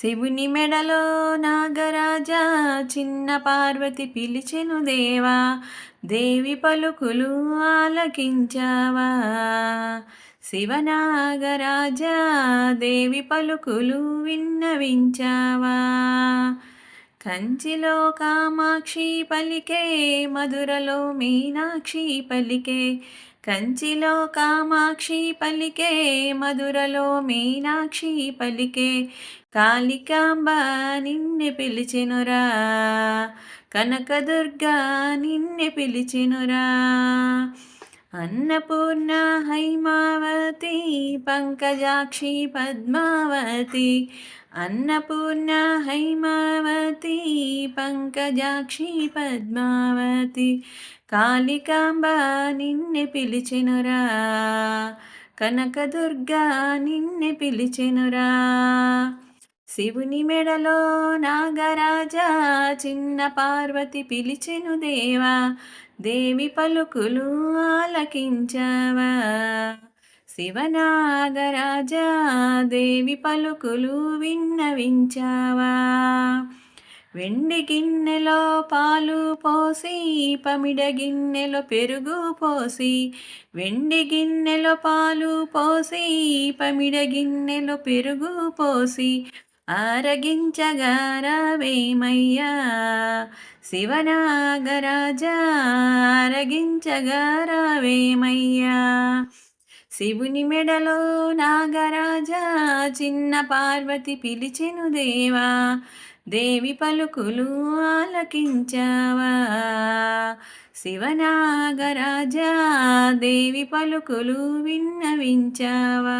శివుని మెడలో నాగరాజా చిన్న పార్వతి పిలిచెను దేవా దేవి పలుకులు ఆలకించావా. శివనాగరాజా దేవి పలుకులు విన్నవించావా. కంచిలో కామాక్షి పలికే మధురలో మీనాక్షి పలికే కంచిలో కామాక్షి పలికే మధురలో మీనాక్షి పలికే కాళికాంబ నిన్నె పిలిచెనురా కనకదుర్గా నిన్నె పిలిచెనురా. అన్నపూర్ణ హైమావతి పంకజాక్షి పద్మావతి. అన్నపూర్ణ హైమావతి పంకజాక్షి పద్మావతి. కాళికాంబ నిన్ను పిలిచినురా కనకదుర్గా నిన్ను పిలిచెనురా. శివుని మెడలో నాగరాజా చిన్న పార్వతి పిలిచెను దేవా దేవి పలుకులు ఆలకించవా. శివనాగరాజా దేవి పలుకులు విన్నవించావా. వెండి గిన్నెలో పాలు పోసి పమిడ గిన్నెలో పెరుగు పోసి వెండి గిన్నెలో పాలు పోసి పమిడ గిన్నెలో పెరుగు పోసి ఆరగించగారావేమయ్యా? శివనాగరాజా ఆరగించగారవేమయ్యా? శివుని మెడలో నాగరాజా చిన్న పార్వతి పిలిచెను దేవా? దేవి పలుకులు ఆలకించావా? శివనాగరాజా దేవి పలుకులు విన్నవించావా?